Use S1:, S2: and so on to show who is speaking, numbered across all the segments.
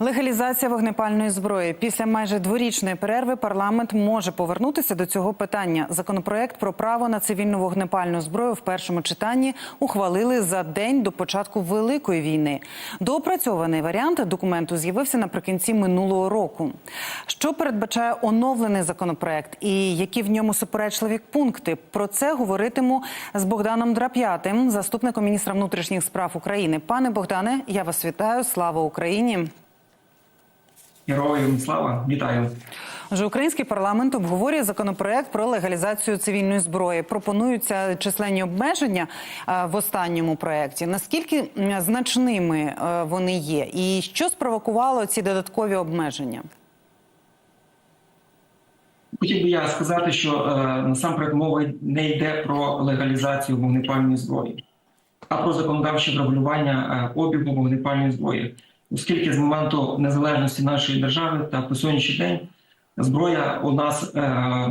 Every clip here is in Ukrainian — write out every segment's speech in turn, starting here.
S1: Легалізація вогнепальної зброї після майже дворічної перерви парламент може повернутися до цього питання. Законопроект про право на цивільну вогнепальну зброю в першому читанні ухвалили за день до початку великої війни. Доопрацьований варіант документу з'явився наприкінці минулого року. Що передбачає оновлений законопроект і які в ньому суперечливі пункти? Про це говоритиму з Богданом Драп'ятим, заступником міністра внутрішніх справ України. Пане Богдане, я вас вітаю. Слава Україні.
S2: Героям слава, вітаю.
S1: Вже український парламент обговорює законопроект про легалізацію цивільної зброї. Пропонуються численні обмеження е, в останньому проєкті. Наскільки значними е, вони є, і що спровокувало ці додаткові обмеження?
S2: Хотів би я сказати, що е, насамперед мова не йде про легалізацію вогнепальної зброї, а про законодавче врегулювання обігу вогнепальної зброї, оскільки з моменту незалежності нашої держави та по сьогоднішній день зброя у нас е, е,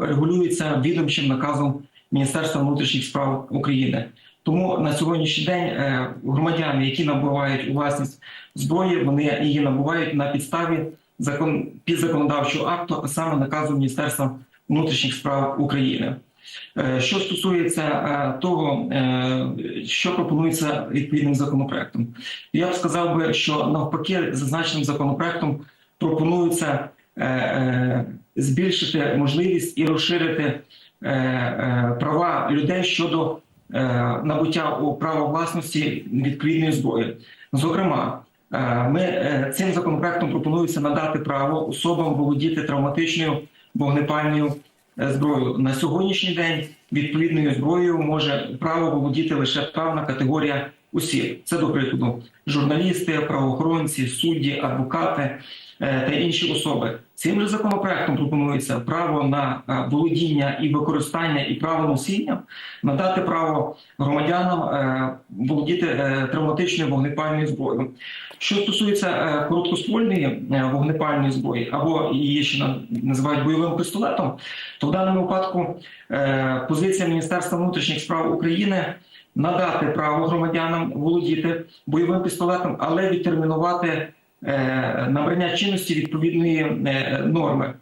S2: регулюється відомчим наказом Міністерства внутрішніх справ України. Тому на сьогоднішній день е, громадяни, які набувають у власність зброї, вони її набувають на підставі закон підзаконодавчого акту, а саме наказу Міністерства внутрішніх справ України. Е, Що стосується е, того, е, що пропонується відповідним законопроектом, я б сказав би, що навпаки, зазначеним законопроектом пропонується збільшити можливість і розширити права людей щодо набуття у право власності відповідної зброї. Зокрема, ми цим законопроектом пропонується надати право особам володіти травматичною вогнепальною е, зброєю. На сьогоднішній день відповідною зброєю може право володіти лише певна категорія осіб. Це, до прикладу, журналісти, правоохоронці, судді, адвокати е, та інші особи. Цим же законопроектом пропонується право на е, володіння і використання і право носіння надати право громадянам е, володіти травматичною вогнепальною зброєю. Що стосується короткоствольної вогнепальної зброї, або її ще називають бойовим пістолетом, то в даному випадку позиція Міністерства внутрішніх справ України надати право громадянам володіти бойовим пістолетом, але відтермінувати е, набрання чинності відповідної е, норми.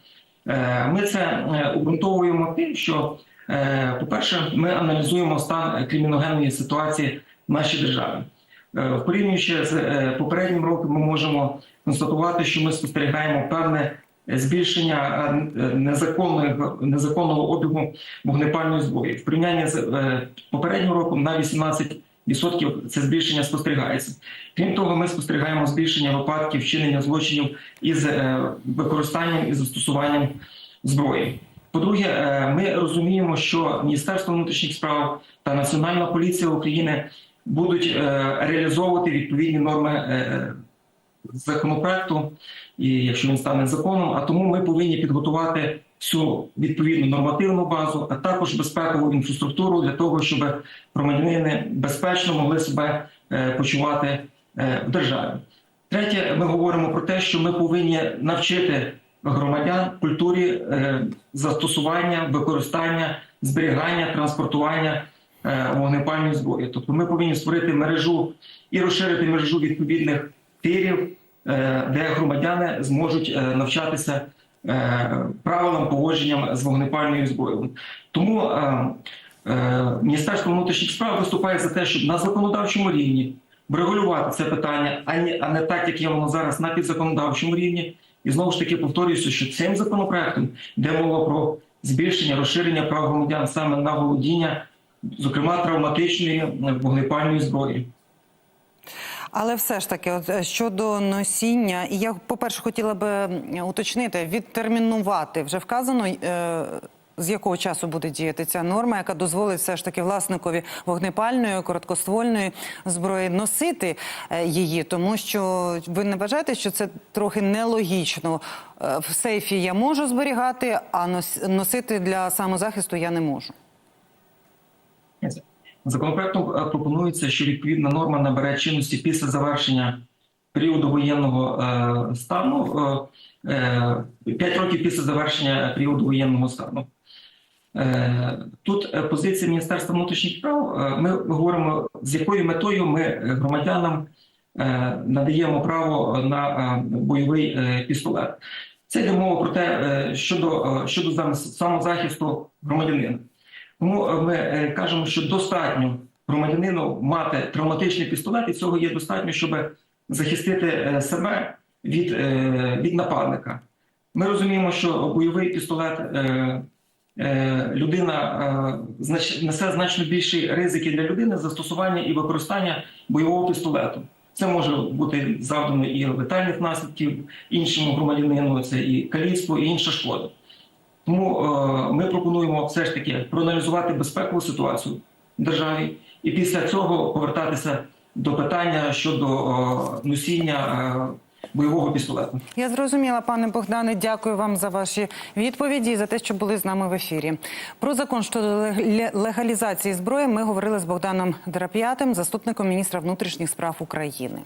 S2: Е, Ми це обґрунтовуємо тим, що, по-перше, ми аналізуємо стан криміногенної ситуації в нашій державі. Порівнюючи з попереднім роком, ми можемо констатувати, що ми спостерігаємо певне збільшення е, незаконного, незаконного обігу вогнепальної зброї. В порівнянні з е, попереднім роком на 18% це збільшення спостерігається. Крім того, ми спостерігаємо збільшення випадків вчинення злочинів із е, використанням і застосуванням зброї. По-друге, ми розуміємо, що Міністерство внутрішніх справ та Національна поліція України будуть реалізовувати відповідні норми законопроекту, і якщо він стане законом, а тому ми повинні підготувати всю відповідну нормативну базу, а також безпекову інфраструктуру для того, щоб громадянини безпечно могли себе е, почувати е, в державі. Третє, ми говоримо про те, що ми повинні навчити громадян культурі е, застосування, використання, зберігання, транспортування вогнепальної зброї. Тобто ми повинні створити мережу і розширити мережу відповідних тирів, е, де громадяни зможуть е, навчатися е, правилам поводженням з вогнепальною зброєю. Тому Міністерство внутрішніх справ виступає за те, щоб на законодавчому рівні врегулювати це питання, а не, так, як є воно зараз на підзаконодавчому рівні. І знову ж таки повторююся, що цим законопроектом йде мова про збільшення розширення прав громадян саме на володіння, зокрема травматичної вогнепальної зброї.
S1: Але все ж таки, от е, щодо носіння, і я, по-перше, хотіла би уточнити, відтермінувати вже вказано. Е- з якого часу буде діяти ця норма, яка дозволить все ж таки власникові вогнепальної короткоствольної зброї носити е, її, тому що ви не вважаєте, що це трохи нелогічно. Е, В сейфі я можу зберігати, а нос- носити для самозахисту я не можу.
S2: Законопроектом е, пропонується, що відповідна норма набере чинності після завершення періоду воєнного е, стану, е, е, 5 років після завершення періоду воєнного стану. Тут позиція Міністерства внутрішніх справ. Ми говоримо, з якою метою ми громадянам надаємо право на бойовий пістолет. Це йде мова про те, щодо, щодо самозахисту громадянина. Тому е, ми е, кажемо, що достатньо громадянину мати травматичний пістолет, і цього є достатньо, щоб захистити е, себе від, від нападника. Ми розуміємо, що бойовий пістолет людина несе значно більші ризики для людини застосування і використання бойового пістолету. Це може бути завдано і летальних наслідків іншому громадянину, це і каліцтво, і інша шкода. Тому е, ми пропонуємо все ж таки проаналізувати безпекову ситуацію в державі і після цього повертатися до питання щодо е, носіння е, бойового пістолету.
S1: Я зрозуміла, пане Богдане. Дякую вам за ваші відповіді і за те, що були з нами в ефірі. Про закон щодо лег- легалізації зброї ми говорили з Богданом Драп'ятим, заступником міністра внутрішніх справ України.